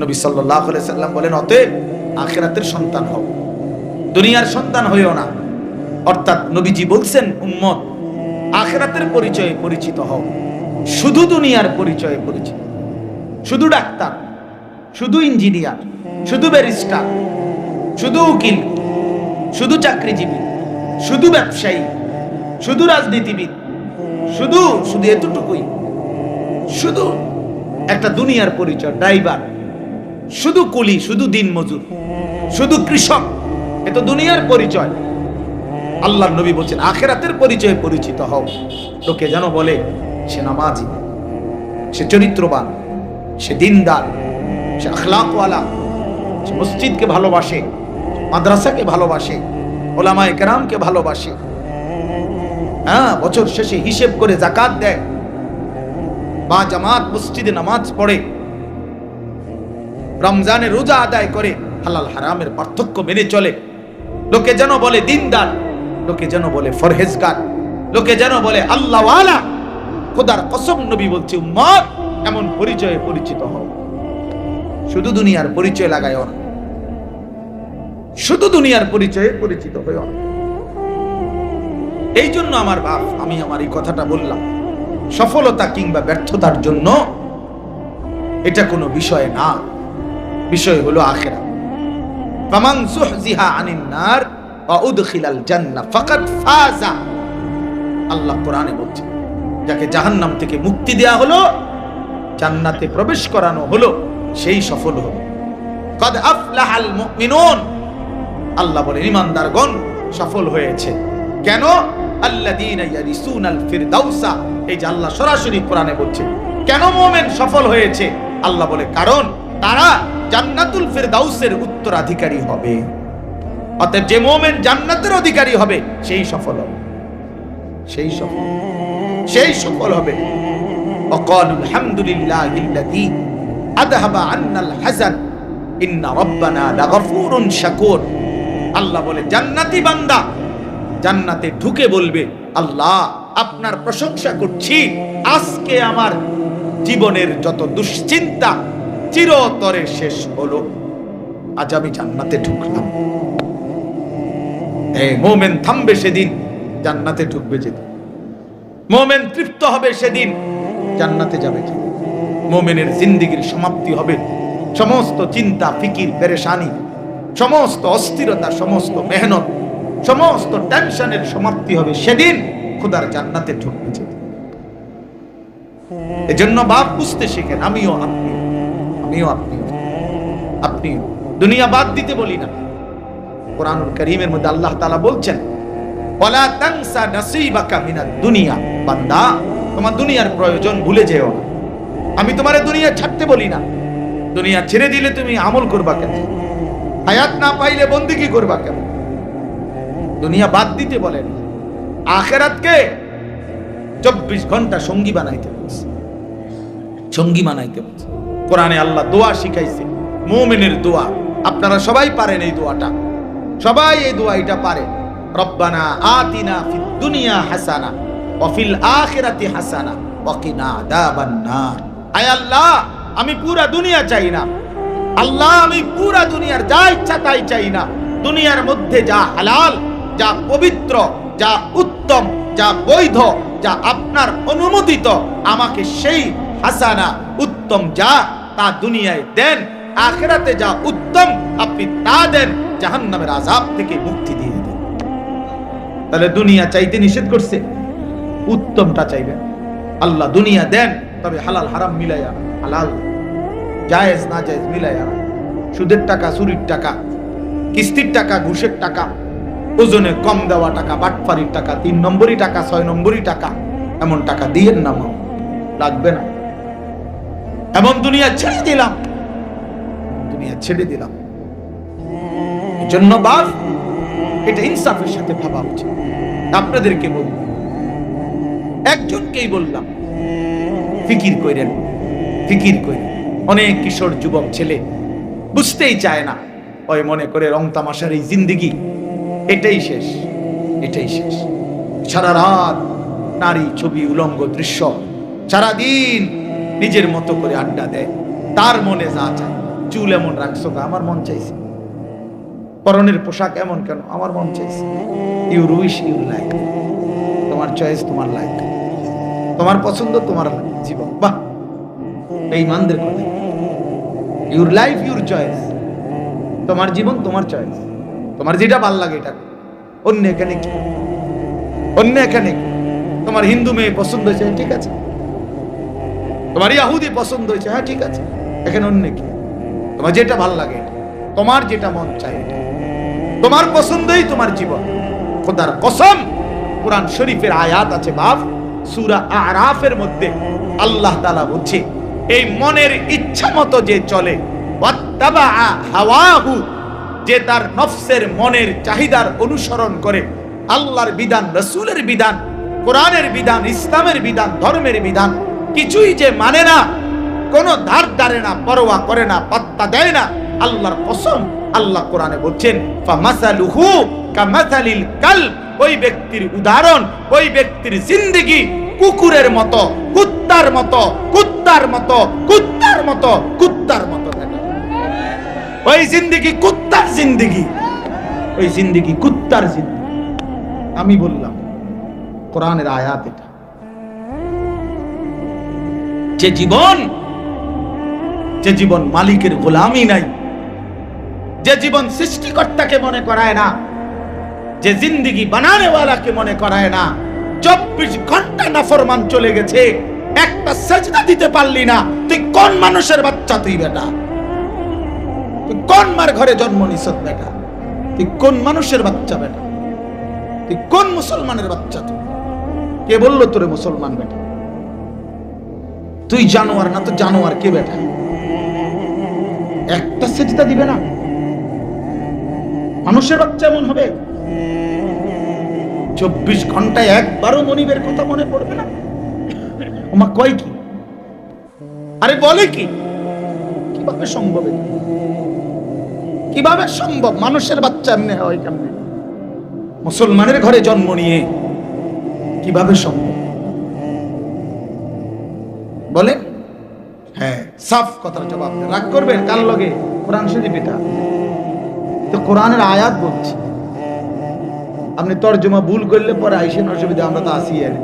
নবী সাল্লাহ সাল্লাম বলেন, অতএব আখেরাতের সন্তান হও। দুনিয়ার সন্তান হইও না। অর্থাৎ নবীজি বলছেন, উম্মত, আখেরাতের পরিচয়ে পরিচিত হও। শুধু দুনিয়ার পরিচয়ে পরিচিত। শুধু ডাক্তার, শুধু ইঞ্জিনিয়ার, শুধু ব্যারিস্টার, শুধু উকিল, শুধু চাকরিজীবী, শুধু ব্যবসায়ী, শুধু রাজনীতিবিদ, শুধু শুধু এতটুকুই। শুধু একটা দুনিয়ার পরিচয়, ড্রাইভার। শুধু কুলি, শুধু দিন মজুর, শুধু কৃষক, এ তো দুনিয়ার পরিচয়। আল্লাহ নবী বলছেন, আখেরাতের পরিচয়ে পরিচিত হও। লোকে যেন বলে, সে নামাজি, সে চরিত্রবান, সে দিনদার, সে আখলাকওয়ালা, সে মসজিদকে ভালোবাসে, মাদ্রাসাকে ভালোবাসে, ওলামায়ে কেরামকে ভালোবাসে। হ্যাঁ বছর শেষে হিসেব করে জাকাত দেয়। বা জামাত মসজিদে নামাজ পড়ে, রমজানে রোজা আদায় করে, হালাল হারামের পার্থক্য মেনে চলে। লোকে যেন বলে দিনদার, লোকে যেন বলে ফরহেজগার, লোকে যেন বলে আল্লাহওয়ালা, খোদার কসম নবী বলছে, উম্মত, এমন পরিচয়ে পরিচিত হও। শুধু দুনিয়ার পরিচয় লাগায় না। শুধু দুনিয়ার পরিচয়ে পরিচিত না। এই জন্য আমার বাপ, আমি আমার এই কথাটা বললাম। সফলতা কিংবা ব্যর্থতার জন্য এটা কোনো বিষয় না। বিষয় হলো আখেরা। ফামান সুহজিহা আনিন নার ওয়া উদখিলাল জান্নাহ, ফাকাদ ফাজা। আল্লাহ কোরআনে বলছে, যাকে জাহান্নাম থেকে মুক্তি দেয়া হলো, জান্নাতে প্রবেশ করানো হলো, সেই সফল হলো। কদ আফলাহাল মুমিনুন। আল্লাহ বলে ইমানদারগণ সফল হয়েছে। কেন? আল্লাযীনা ইয়ারিসুনাল ফিরদাউসা এই যে আল্লাহ সরাসরি কোরআনে বলছে কেন মুমিন সফল হয়েছে আল্লাহ বলে কারণ তারা জান্নাতুল ফিরদাউসের উত্তরাধিকারী হবে অতএব যে মুমিন জান্নাতের অধিকারী হবে সেই সফল হবে সেই সফল সেই সফল হবে وقالوا الحمد لله الذي أذهب عنا الحزن إن ربنا لغفور شكور আল্লাহ বলে জান্নাতি বান্দা জান্নাতে ঢুকে বলবে, আল্লাহ, আপনার প্রশংসা করছি। আজকে আমার জীবনের যত দুশ্চিন্তা চিরতরে শেষ হলো। আজ আমি জান্নাতে ঢুকলাম। মোমেন, থামবে সেদিন, জান্নাতে ঢুকবে যেদিন। মোমেন তৃপ্ত হবে সেদিন, জান্নাতে যাবে মোমেনের জিন্দিগির সমাপ্তি হবে। সমস্ত চিন্তা, ফিকির, পেরেশানি, সমস্ত অস্থিরতা, সমস্ত মেহনত সমস্ত টেনশনের সমাপ্তি হবে সেদিন খুদার জান্নাতে ঢুকবে এজন্য বাপ বুঝতে শিখেন, আমিও আপনি আমিও আপনি। আপনি দুনিয়া বাদ দিতে বলি না। কোরআনুল করিমের মধ্যে আল্লাহ তাআলা বলছেন, ওয়ালা তানসা নাসিবাকা মিনাদ দুনিয়া, বান্দা, তোমার দুনিয়ার প্রয়োজন ভুলে যেও না। আমি তোমারে দুনিয়া ছাড়তে বলি না। দুনিয়া ছেড়ে দিলে তুমি আমল করবা কেন? হায়াত না পাইলে বন্দিকি করবা কেন? দুনিয়া বাদ দিতে বলেন। আখেরাতকে চব্বিশ ঘণ্টা সঙ্গী বানাইতে বলছে। সঙ্গী বানাইতে বলছে। কোরআনে আল্লাহ দোয়া শিখাইছে, মুমিনের দোয়া। আপনারা সবাই পারেন এই দোয়াটা। সবাই এই দোয়া এটা পারে রব্বানা আতিনা ফিদ দুনিয়া হাসানা, ওয়া ফিল আখিরাতি হাসানা, ওয়া কিনা আযাবান নার আয় আল্লাহ, আমি পুরা দুনিয়া চাই না। আল্লাহ, আমি পুরা দুনিয়ার যা ইচ্ছা তাই চাই না। দুনিয়ার মধ্যে যা হালাল যা পবিত্র, যা উত্তম, যা বৈধ, যা আপনার অনুমোদিত, আমাকে সেই হাসানা উত্তম যা তা দুনিয়ায় দেন, আখেরাতে যা উত্তম আপনি তা দেন, জাহান্নামের আযাব থেকে মুক্তি দিয়ে দেন। তাহলে দুনিয়া চাইতে নিষেধ করছে, উত্তমটা চাইবেন আল্লাহ দুনিয়া দেন, তবে হালাল হারাম মিলাইয়া, হালাল, জায়েজ না জায়েজ মিলাইয়া। সুদের টাকা, চুরির টাকা, কিস্তির টাকা, ঘুষের টাকা ওজনে কম দেওয়া টাকা, বাটফারির টাকা, তিন নম্বরই টাকা, ছয় নম্বরই টাকা, এমন টাকা দিয়েন না মা, লাগবে না। এমন দুনিয়া ছেড়ে দিলাম দুনিয়া ছেড়ে দিলাম। জন্য এটা ইনসাফের সাথে ভাবা উচিত। আপনাদেরকে বলব একজনকেই বললাম, ফিকির কইরেন ফিকির কইরেন। অনেক কিশোর যুবক ছেলে, বুঝতেই চায় না, ওই মনে করে রং তামাশার এই জিন্দিগি এটাই শেষ এটাই শেষ। সারা রাত নারী ছবি উলঙ্গ দৃশ্য সারাদিন নিজের মতো করে আড্ডা দেয়। তার মনে যা চায়, চুল এমন রাখছো আমার মন চাইছে। পরনের পোশাক এমন কেন, আমার মন চাইছে। ইউ উইশ ইউ লাইক তোমার চয়েস তোমার লাইক তোমার পছন্দ, তোমার জীবন। বাহ! এই মানদের কথা ইউর লাইফ ইউর চয়েস তোমার জীবন, তোমার চয়েস তোমার যেটা ভালো লাগে এটা অন্য এখানে অন্য এখানে তোমার হিন্দু মেয়ে পছন্দ হয়েছে, ঠিক আছে। তোমার ইয়াহুদি পছন্দ হয়েছে হ্যাঁ ঠিক আছে। এখানে অন্য কি? তোমার যেটা ভালো লাগে। তোমার যেটা মন এটা। তোমার পছন্দই তোমার জীবন। খোদার কসম, কোরআন শরীফের আয়াত আছে, বাপ। সূরা আরাফের মধ্যে আল্লাহ তাআলা বলছে, এই মনের ইচ্ছা মতো যে চলে হাওয়াহু যে তার নফসের মনের চাহিদার অনুসরণ করে আল্লাহর বিধান, রসুলের বিধান, কোরআনের বিধান, ইসলামের বিধান, ধর্মের বিধান, কিছুই যে মানে না, কোন ধার ধারে না, পরোয়া করে না, পাত্তা দেয় না, আল্লাহর কসম, আল্লাহ কোরআনে বলছেন, ফামাসালুহু ওই ব্যক্তির উদাহরণ, ওই ব্যক্তির জিন্দেগি, কুকুরের মতো, কুত্তার মতো কুত্তার মতো কুত্তার মতো কুত্তার মতো। ওই জিন্দেগি, কুত্তার জিন্দেগি। ওই জিন্দেগি, কুত্তার জিন্দেগি। আমি বললাম, কোরআনের আয়াত এটা। যে জীবন যে জীবন মালিকের গোলামি নাই, যে জীবন সৃষ্টিকর্তাকে মনে করায় না, যে জিন্দিগি বানানেওয়ালাকে মনে করায় না, চব্বিশ ঘণ্টা নাফরমান চলে গেছে, একটা সেজদা দিতে পারলি না, তুই কোন মানুষের বাচ্চা তুই বেটা? তুই কোন মার ঘরে জন্ম নিছ বেটা? তুই কোন মানুষের বাচ্চা বেটা? তুই কোন মুসলমানের বাচ্চা তুই? কে বলল তোরে মুসলমান বেটা? তুই জানোয়ার না তো জানোয়ার কে বেটা? একটা সেজদা দিবে না? মানুষের বাচ্চা এমন হবে? চব্বিশ ঘন্টায় একবারও মনিবের কথা মনে পড়বে না? ওমা কয় কি? আরে বলে কি? কীভাবে সম্ভব এটা? কীভাবে সম্ভব? মানুষের বাচ্চা এমনি হয় কেমনে? মুসলমানের ঘরে জন্ম নিয়ে কীভাবে সম্ভব? বলেন? হ্যাঁ সাফ কথার জবাব। রাগ করবেন? কার লগে? কোরআন শরীফ এটা। তো কোরআনের আয়াত বলছি। আপনি তর্জমা ভুল করলে পরে আইসেন অসুবিধা আমরা তো আসি আর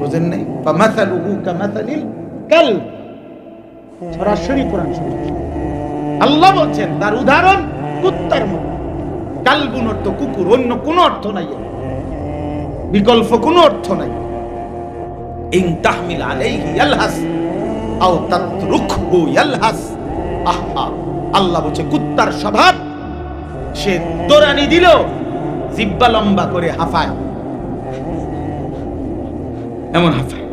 বুঝেন নাই? বা মাসালুহু কামাসালিল কাল সরাসরি কোরআন শরীফ। আল্লাহ বলছেন, তার উদাহরণ কুত্তার মতো। কালবুন অর্থ কুকুর, অন্য কোনো অর্থ নাই বিকল্প কোনো অর্থ নাই। ইন তাহমিল আলাইহি আও তাতরুকহু আহা, আল্লাহ বলছে, কুত্তার স্বভাব, সে দোরানি দিল, জিব্বা লম্বা করে হাফায়। এমন হাফায়।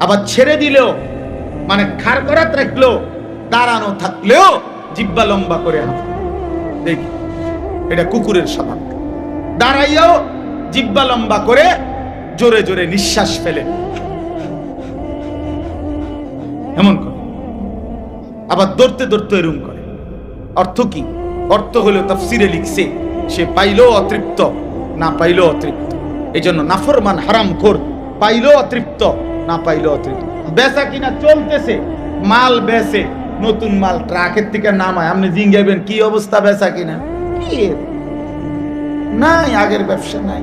আবার ছেড়ে দিলেও মানে খার করাত রাখল, দাঁড়ানো থাকলেও জিব্বা লম্বা করে হাফায় দেখি, এটা কুকুরের স্বভাব। দাঁড়াইয়াও জিব্বা লম্বা করে জোরে জোরে নিঃশ্বাস ফেলে। এমন করে। আবার দৌড়তে দৌড়তে এরম করে। অর্থ কি? অর্থ হলো তাফসিরে লিখছে, সে পাইলেও অতৃপ্ত, না পাইলেও অতৃপ্ত। এই জন্য নাফরমান হারাম খোর পাইলেও অতৃপ্ত, না পাইলেও অতৃপ্ত। বেচা কিনা চলতেছে, মাল বেচে নতুন মাল ট্রাকের থেকে নামায়। আপনি জিঙ্গাইবেন, কি অবস্থা বেচা কিনা? নাই, আগের ব্যবসা নাই।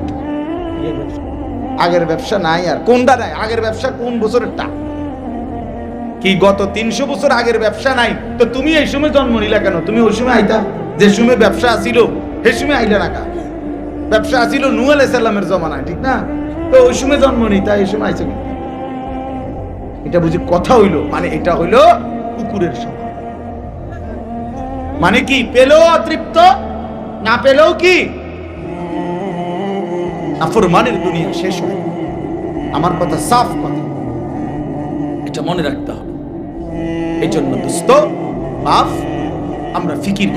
আগের ব্যবসা- নাই আর। কোনটা নাই? আগের ব্যবসা কোন বছরেরটা? কি গত তিনশো বছর আগের ব্যবসা নাই? তো তুমি এই সময় জন্ম নিলা কেন? তুমি ওই সময় আইতা? যে সময় ব্যবসা আসিল সেই সময় আইলে রাখা ব্যবসা আসিল নু আলাইসাল্লামের জমানায়, ঠিক না? তো ওই সময় জন্ম নিতা, এই সময় কিন্তু। এটা বুঝি কথা হইল? মানে এটা হইল কুকুরের স্বভাব মানে কি, পেলেও অতৃপ্ত? না পেলেও কি? নাফরমানের দুনিয়া শেষ হয় আমার কথা সাফ কথা। এটা মনে রাখতে হবে। এই জন্য আমরা ফিকির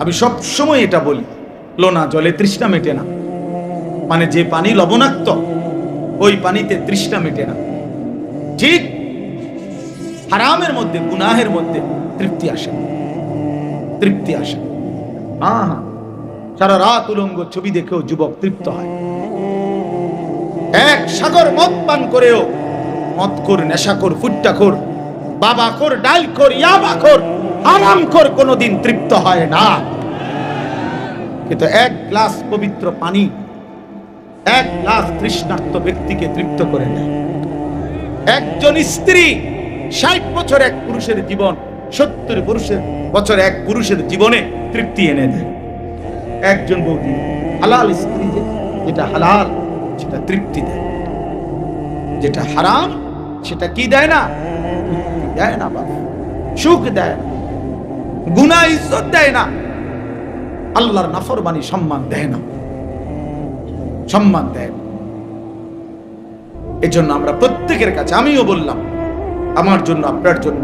আমি সব সময় এটা বলি, লোনা জলে তৃষ্ণা মেটে না। মানে যে পানি লবণাক্ত, ওই পানিতে তৃষ্ণা মেটে না। হারামের মধ্যে, গুনাহের মধ্যে তৃপ্তি আসে। তৃপ্তি আসে। হ্যাঁ সারা রাত উলঙ্গ ছবি দেখেও যুবক তৃপ্ত হয় এক সাগর মদ পান করেও, মদখোর, নেশাখোর, ফুট্টাখোর, বাবাখোর, ডালখোর, ইয়াবাখোর, হারামখোর কোনোদিন তৃপ্ত হয় না কিন্তু এক গ্লাস পবিত্র পানি এক গ্লাস তৃষ্ণার্ত ব্যক্তিকে তৃপ্ত করে নেয় একজন স্ত্রী ষাট বছর এক পুরুষের জীবন, সত্তর পুরুষের বছর এক পুরুষের জীবনে তৃপ্তি এনে দেয়। একজন বৌদি হালাল স্ত্রী যেটা হালাল, সেটা তৃপ্তি দেয়। যেটা হারাম, সেটা কি দেয় না? দেয় না বাবা। সুখ দেয় না। গুনা ইজ্জত দেয় না। আল্লাহর নাফরমানি সম্মান দেয় না। সম্মান দেয় এজন্য আমরা প্রত্যেকের কাছে, আমিও বললাম আমার জন্য, আপনার জন্য,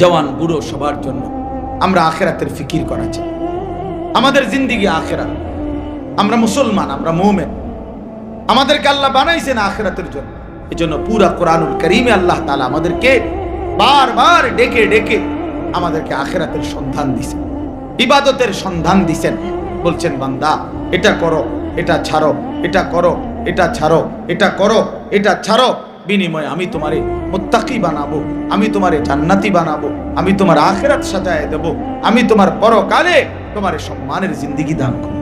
জওয়ান, বুড়ো, সবার জন্য আমরা আখেরাতের ফিকির করা চাই। আমাদের জিন্দিগি আখেরাত। আমরা মুসলমান, আমরা মোমেন। আমাদেরকে আল্লাহ বানাইছেন আখেরাতের জন্য। এজন্য পুরা কোরআনুল করিমে আল্লাহ তালা আমাদেরকে বারবার ডেকে ডেকে আমাদেরকে আখেরাতের সন্ধান দিছেন, ইবাদতের সন্ধান দিছেন। বলছেন, বান্দা, এটা করো, এটা ছাড়ো, এটা করো, এটা ছাড়ো, এটা করো, এটা ছাড়ো। বিনিময়ে আমি তোমারে মুত্তাকি বানাবো, আমি তোমারে জান্নাতি বানাবো, আমি তোমার আখেরাত সাজায় দেব, আমি তোমার পরকালে তোমার সম্মানের জিন্দিগি দান করব।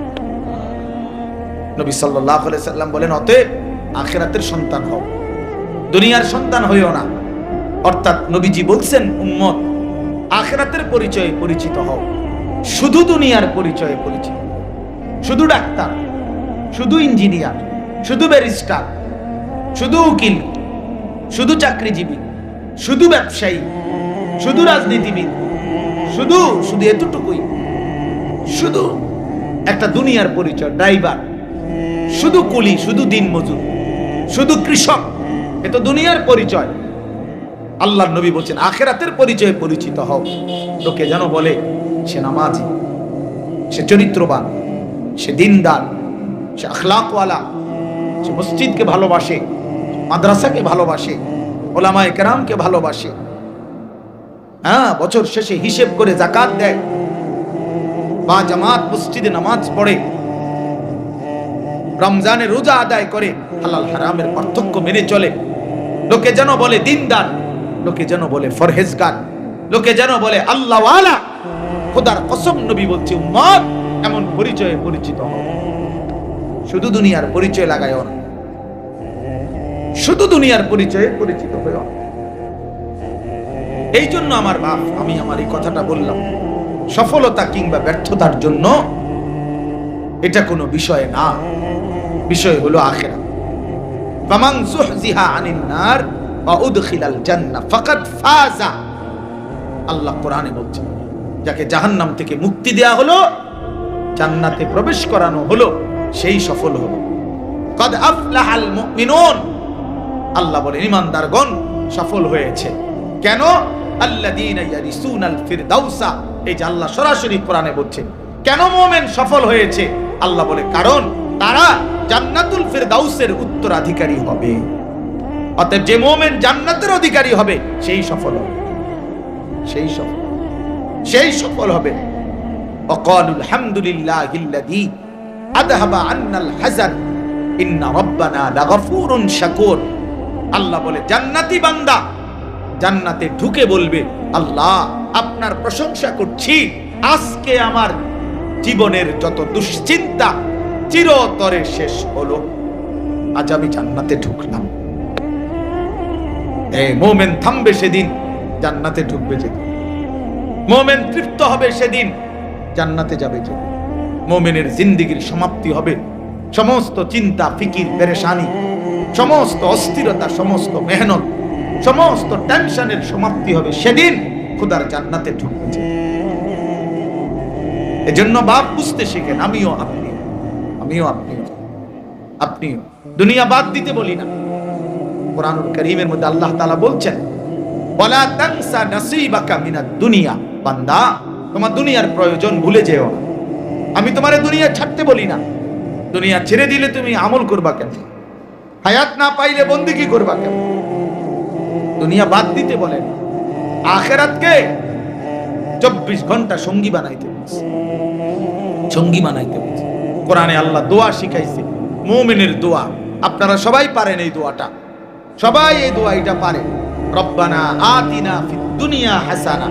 নবী সাল্লাল্লাহু আলাইহি সাল্লাম বলেন, অতএব আখেরাতের সন্তান হও, দুনিয়ার সন্তান হইও না। অর্থাৎ নবীজি বলছেন, উম্মত, আখেরাতের পরিচয়ে পরিচিত হও, শুধু দুনিয়ার পরিচয়ে পরিচিত, শুধু ডাক্তার, শুধু ইঞ্জিনিয়ার, শুধু ব্যারিস্টার, শুধু উকিল শুধু চাকরিজীবী, শুধু ব্যবসায়ী, শুধু রাজনীতিবিদ, শুধু শুধু এতটুকুই। শুধু একটা দুনিয়ার পরিচয়, ড্রাইভার, শুধু কুলি, শুধু দিন মজুর শুধু কৃষক, এ তো দুনিয়ার পরিচয়। আল্লাহ নবী বলছেন, আখেরাতের পরিচয়ে পরিচিত হও। লোকে যেন বলে, সে নামাজি, সে চরিত্রবান, সে দিনদার, সে আখলাকওয়ালা, সে মসজিদকে ভালোবাসে মাদ্রাসাকে ভালোবাসে, ওলামায়ে কেরামকে ভালোবাসে। হ্যাঁ বছর শেষে হিসেব করে জাকাত দেয়। বা জামাত মসজিদে নামাজ পড়ে। রমজানে রোজা আদায় করে, হালাল হারামের পার্থক্য মেনে চলে। লোকে যেন বলে দিনদার, লোকে যেন বলে ফরহেজগার, লোকে যেন বলে আল্লাহওয়ালা। খোদার কসম নবী বলছে, উম্মত, এমন পরিচয়ে পরিচিত হও। শুধু দুনিয়ার পরিচয় লাগায় না। শুধু দুনিয়ার পরিচয়ে পরিচিত হয়ে এই জন্য আমার বাপ, আমি আমার এই কথাটা বললাম, সফলতা কিংবা ব্যর্থতার জন্য এটা কোনো বিষয় না। বিষয় হলো আখেরা। ফামান যুহজিহা আনিন নার উদখিলাল জান্নাহ ফাকাদ ফাজা। আল্লাহ কোরআনে বলছেন যাকে জাহান্নাম থেকে মুক্তি দেয়া হলো, জান্নাতে প্রবেশ করানো হলো, সেই সফল হলো। কদ আফলাহাল মুমিনুন। আল্লাহ বলেন, ইমানদারগণ সফল হয়েছে। কেন? এই যে আল্লাহ সরাসরি কোরআনে বলছে। কেন মোমেন সফল হয়েছে? আল্লাহ বলে, কারণ তারা জান্নাতুল ফিরদাউসের উত্তরাধিকারী হবে। অতএব যে মোমেন জান্নাতের অধিকারী হবে, সেই সফল হবে। সেই সফল সেই সফল হবে। অকালুল হামদুলিল্লাহ আদহাবা আন্নাল হাজান ইন্না রব্বানা শাকুর। আল্লাহ বলে, জান্নাতি বান্দা। জান্নাতে ঢুকে বলবে, আল্লাহ, আপনার প্রশংসা করছি। আজকে আমার জীবনের যত দুশ্চিন্তা, চিরতরে শেষ হলো। আজ আমি জান্নাতে ঢুকলাম। এ মোমেন, থামবে সেদিন, জান্নাতে ঢুকবে যেদিন। মোমেন তৃপ্ত হবে সেদিন, জান্নাতে যাবে যে মোমেনের জিন্দিগির সমাপ্তি হবে। সমস্ত চিন্তা, ফিকির, পেরেশানি সমস্ত অস্থিরতা, সমস্ত মেহনত, সমস্ত টেনশনের সমাপ্তি হবে সেদিন খুদার জান্নাতে ঢুকবে। এজন্য বাপ বুঝতে শিখেন, আমিও আপনি আমিও আপনিও আপনিও। দুনিয়া বাদ দিতে বলি না। কোরআনুল করিমের মধ্যে আল্লাহ তাআলা বলছেন, ওয়ালা তানসা নাসিবাকা মিনাদ দুনিয়া। বান্দা, তোমার দুনিয়ার প্রয়োজন ভুলে যেও আমি তোমারে দুনিয়া ছাড়তে বলি না। দুনিয়া ছেড়ে দিলে তুমি আমল করবা কেন? হায়াত না পাইলে বন্দিকি করবা কেন দুনিয়া বাদ দিতে বলেন। আখেরাতকে চব্বিশ ঘণ্টা সঙ্গী বানাইতে সঙ্গী বানাইতে কোরআনে আল্লাহ দোয়া শিখাইছে, মুমিনের দোয়া। আপনারা সবাই পারেন এই দোয়াটা। সবাই এই দোয়াইটা পারে। রব্বানা আতিনা ফিদ দুনিয়া হাসানা,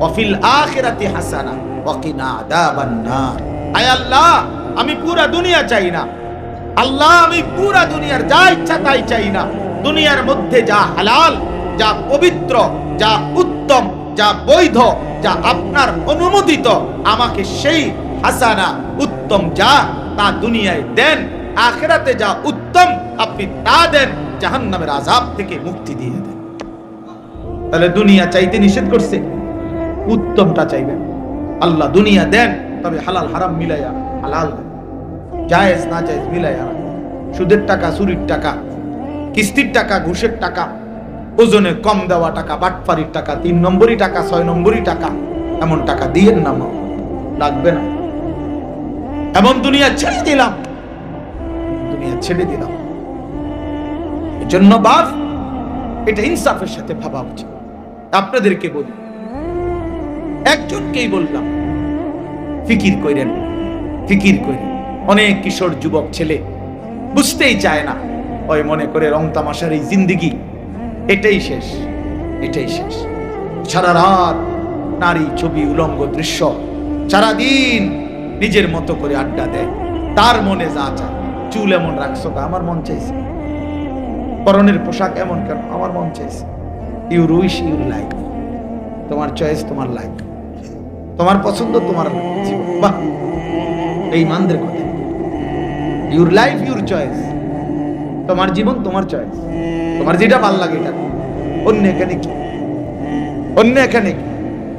ওয়া ফিল আখিরাতি হাসানা, ওয়া কিনা আযাবান নার আয় আল্লাহ, আমি পুরা দুনিয়া চাই না। আল্লাহ, আমি পুরা দুনিয়ার যা ইচ্ছা তাই চাই না। দুনিয়ার মধ্যে যা হালাল, যা পবিত্র, যা উত্তম, যা বৈধ, যা আপনার অনুমোদিত, আমাকে সেই হাসানা উত্তম যা তা দুনিয়ায় দেন, আখেরাতে যা উত্তম আপনি তা দেন, জাহান্নামের আজাব থেকে মুক্তি দিয়ে দেন। তাহলে দুনিয়া চাইতে নিষেধ করছে? উত্তমটা চাইবেন। আল্লাহ দুনিয়া দেন, তবে হালাল হারাম মিলাইয়া হালাল দেন। জায়েজ না জায়েজ মিলাই মিলাইয়া সুদের টাকা, চুরির টাকা, কিস্তির টাকা, ঘুষের টাকা, ওজনে কম দেওয়া টাকা, বাটফারির টাকা, তিন নম্বরই টাকা, ছয় নম্বরই টাকা, এমন টাকা দিয়েন না মা। লাগবে না। এমন দুনিয়া ছেড়ে দিলাম। দুনিয়া ছেড়ে দিলাম। এজন্য বাপ, এটা ইনসাফের সাথে ভাবা উচিত। আপনাদেরকে বলি, একজনকেই বললাম, ফিকির কইরেন ফিকির কইরেন অনেক কিশোর যুবক ছেলে। বুঝতেই চায় না। ওই মনে করে রং তামাশার এই জিন্দিগি। এটাই শেষ এটাই শেষ। সারা রাত নারী ছবি, উলঙ্গ দৃশ্য সারাদিন নিজের মতো করে আড্ডা দেয়। তার মনে যা চায়, চুল এমন রাখছো আমার মন চাইছে। পরনের পোশাক এমন কেন? আমার মন চাইছে। ইউ রুইশ ইউ লাইক তোমার চয়েস তোমার লাইক তোমার পছন্দ, তোমার বাহ! এই মানদের কথা। ইউর লাইফ ইউর চয়েস তোমার জীবন তোমার চয়েস তোমার যেটা ভালো লাগে এটা অন্য এখানে কি? অন্য এখানে কি?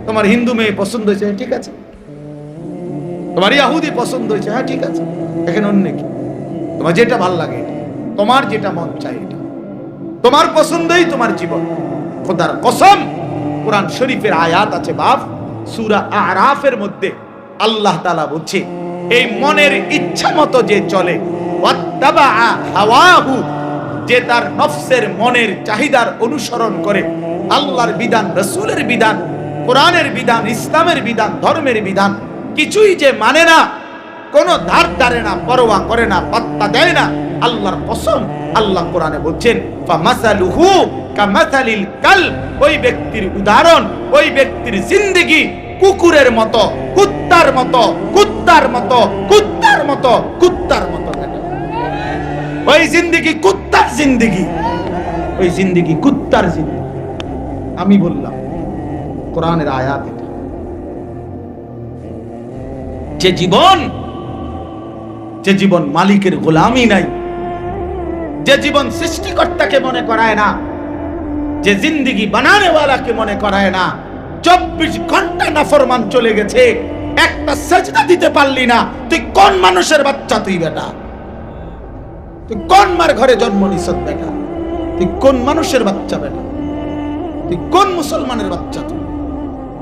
তোমার হিন্দু মেয়ে পছন্দ হয়েছে হ্যাঁ, ঠিক আছে। তোমার ইয়াহুদি পছন্দ হয়েছে হ্যাঁ ঠিক আছে। এখানে অন্য কি? তোমার যেটা ভালো লাগে তোমার যেটা মন চাই এটা। তোমার পছন্দই তোমার জীবন। খোদার কসম কোরআন শরীফের আয়াত আছে বাপ। সুরা আরাফের মধ্যে আল্লাহ তালা বলছে এই মনের ইচ্ছা মতো যে চলে যে তার নফসের মনের চাহিদার অনুসরণ করে। আল্লাহর বিধান, রসুলের বিধান, কোরআনের বিধান, ইসলামের বিধান, ধর্মের বিধান, কিছুই যে মানে না, কোন ধার ধারে না, পরোয়া করে না, পাত্তা দেয় না, আল্লাহর কসম, আল্লাহ কোরআনে বলছেন কাল ওই ব্যক্তির উদাহরণ, ওই ব্যক্তির জিন্দেগি কুকুরের মতো, কুত্তার মতো কুত্তার মতো কুত্তার মতো কুত্তার মতো ওই জিন্দেগি কুত্তার জিন্দেগি, ওই জিন্দেগি কুত্তার জিন্দেগি। আমি বললাম, কোরআনের আয়াত এটা। যে জীবন যে জীবন মালিকের গোলামি নাই, যে জীবন সৃষ্টিকর্তাকে মনে করায় না, যে জিন্দিগি বানানেওয়ালাকে মনে করায় না চব্বিশ ঘণ্টা নাফরমান চলে গেছে। একটা সেজদা দিতে পারলি না। তুই কোন মানুষের বাচ্চা তুই বেটা? তুই কোন মার ঘরে জন্ম নিছ বেটা? তুই কোন মানুষের বাচ্চা বেটা? তুই কোন মুসলমানের বাচ্চা তুই?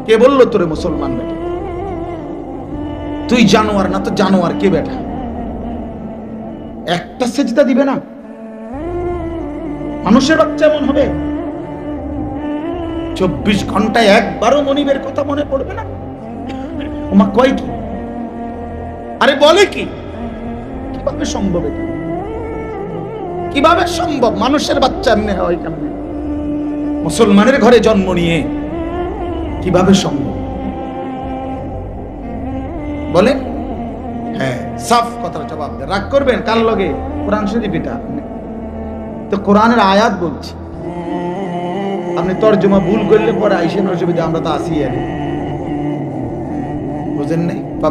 কে বলল তোরে মুসলমান বেটা? তুই জানোয়ার না তো জানোয়ার কে বেটা? একটা সেজদা দিবে না? মানুষের বাচ্চা এমন হবে? চব্বিশ ঘন্টায় একবারও মনিবের কথা মনে পড়বে না। ওমা কয় কি? আরে বলে কি? কীভাবে সম্ভব এটা? কীভাবে সম্ভব? মানুষের বাচ্চা এমনি হয় কেমনে? মুসলমানের ঘরে জন্ম নিয়ে কীভাবে সম্ভব? বলেন হ্যাঁ সাফ কথার জবাব রাগ করবেন? কার লগে? কোরআন শরীফ এটা তো কোরআনের আয়াত বলছি আপনি তর্জমা ভুল করলে পরে আইসেন অসুবিধা, আমরা তো আসি আর বুঝেন নাই? বা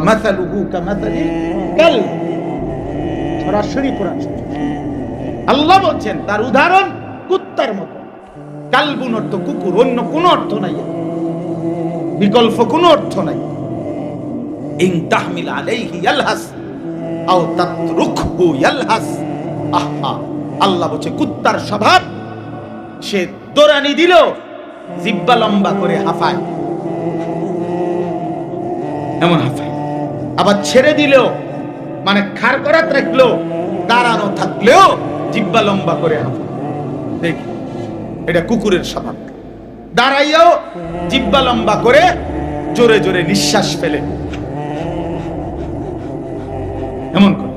কাল। সরাসরি আল্লাহ বলছেন, তার উদাহরণ কুত্তার মতো। কালবুন অর্থ কুকুর, অন্য অর্থ নাই। বিকল্প কোনো অর্থ নাই। ইন তাহমিল আলাইহি ইয়ালহাস, আও তাতরুকহু ইয়ালহাস। আহা, আল্লাহ বলছে, কুত্তার স্বভাব, সে দোরানি দিল, জিব্বা লম্বা করে হাফায়। এমন হাফায়। আবার ছেড়ে দিলেও মানে খার করাত রাখল, দাঁড়ানো থাকলেও জিব্বা লম্বা করে হাফায়। দেখি, এটা কুকুরের স্বভাব। দাঁড়াইয়াও জিব্বা লম্বা করে জোরে জোরে নিঃশ্বাস ফেলে। এমন করে।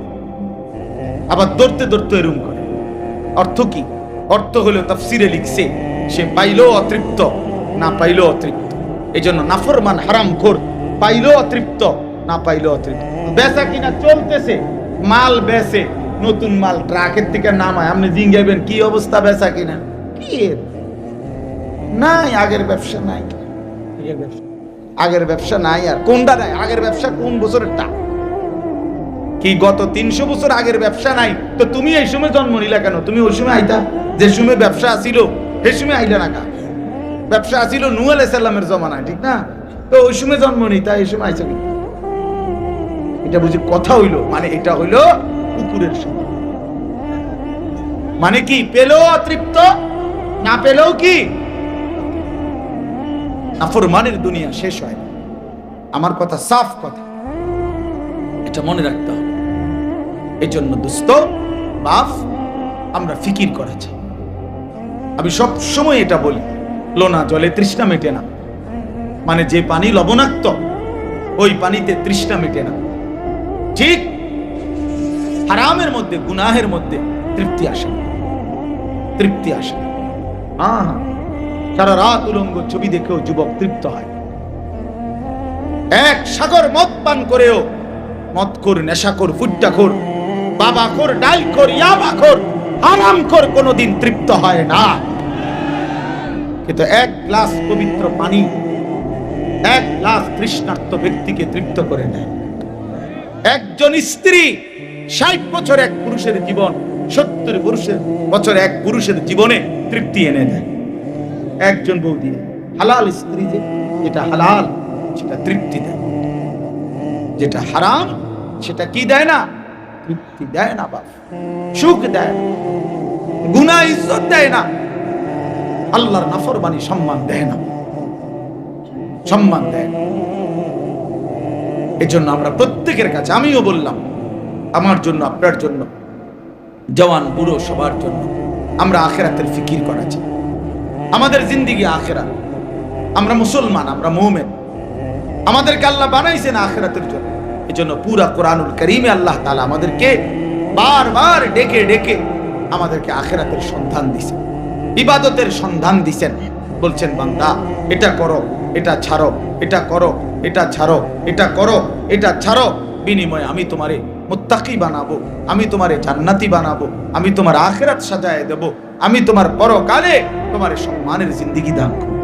আবার দৌড়তে দৌড়তে এরম করে। অর্থ কি? অর্থ হলো তাফসিরে লিখছে সে পাইলো অতৃপ্ত না পাইলো অতৃপ্ত। এই জন্য নাফরমান হারাম খোর পাইলো অতৃপ্ত না পাইলো অতৃপ্ত। বেচা কিনা চলতেছে মাল বেচে নতুন মাল ট্রাকের থেকে নামায়। আপনি জিঙ্গাইবেন কি অবস্থা বেচা কিনা? কি নাই আগের ব্যবসা নাই। আগের ব্যবসা। আগের ব্যবসা নাই আর কোনটা নাই? আগের ব্যবসা কোন বছরেরটা? কি গত তিনশো বছর আগের ব্যবসা নাই? তো তুমি এই সময় জন্ম নিলা কেন? তুমি ওই সময় আইতা? যে সময় ব্যবসা আসিল সেই সময় আইলা না কা? ব্যবসা আসিল নু আলাইসাল্লামের জমানায়, ঠিক না? তো ওই সময় জন্ম নিতা, এই সময় আইসা এটা বুঝি কথা হইল? মানে এটা হইল কুকুরের সময় মানে কি, পেলেও অতৃপ্ত? না পেলেও কি? দুনিয়া শেষ হয় আমার কথা সাফ কথা। এটা মনে রাখতে হবে। এই জন্য দুস্থ বাপ আমরা ফিকির করা চাই। আমি সব সময় এটা বলি, লোনা জলে তৃষ্ণা মেটে না। মানে যে পানি লবণাক্ত, ওই পানিতে তৃষ্ণা মেটে না। ঠিক হারামের মধ্যে, গুনাহের মধ্যে তৃপ্তি আসে তৃপ্তি আসে হ্যাঁ। সারা রাত উলঙ্গ ছবি দেখেও যুবক তৃপ্ত হয়। এক সাগর মদ পান করেও মদ কর নেশা কর ফুট্টা কর বাবা কর ডাল কর ইয়াবা কর হারাম কর কোনোদিন তৃপ্ত হয় না। কিন্তু এক গ্লাস পবিত্র পানি এক গ্লাস তৃষ্ণার্ত ব্যক্তিকে তৃপ্ত করে দেয় একজন স্ত্রী ষাট বছর এক পুরুষের জীবন, সত্তর পুরুষের বছর এক পুরুষের জীবনে তৃপ্তি এনে দেয়। একজন বউ দিয়ে, হালাল স্ত্রী যে, যেটা হালাল, সেটা তৃপ্তি দেয়। যেটা হারাম, সেটা কি দেয় না? তৃপ্তি দেয় না বাপ, সুখ দেয় গুনা ইজ্জত দেয় না, আল্লাহর নাফরমানি সম্মান দেয় না, সম্মান দেয় না। এজন্য আমরা প্রত্যেকের কাছে, আমিও বললাম, আমার জন্য, আপনার জন্য, জওয়ান, বুড়ো, সবার জন্য, আমরা আখেরাতের ফিকির করা চাই। আমাদের জিন্দিগি আখেরা আমরা মুসলমান, আমরা মোমেন। আমাদেরকে আল্লাহ বানাইছেন আখেরাতের জন্য। এই জন্য পুরা কোরআনুল করিমে আল্লাহ তালা আমাদেরকে বারবার ডেকে ডেকে আমাদেরকে আখেরাতের সন্ধান দিছেন, ইবাদতের সন্ধান দিছেন। বলছেন, বান্দা, এটা করো, এটা ছাড়ো, এটা করো, এটা ছাড়ো, এটা করো, এটা ছাড়ো। বিনিময়ে আমি তোমারে মুত্তাকি বানাবো, আমি তোমারে জান্নাতি বানাবো, আমি তোমার আখেরাত সাজায় দেব, আমি তোমার পরকালে তোমার সম্মানের জিন্দিগি দান করব।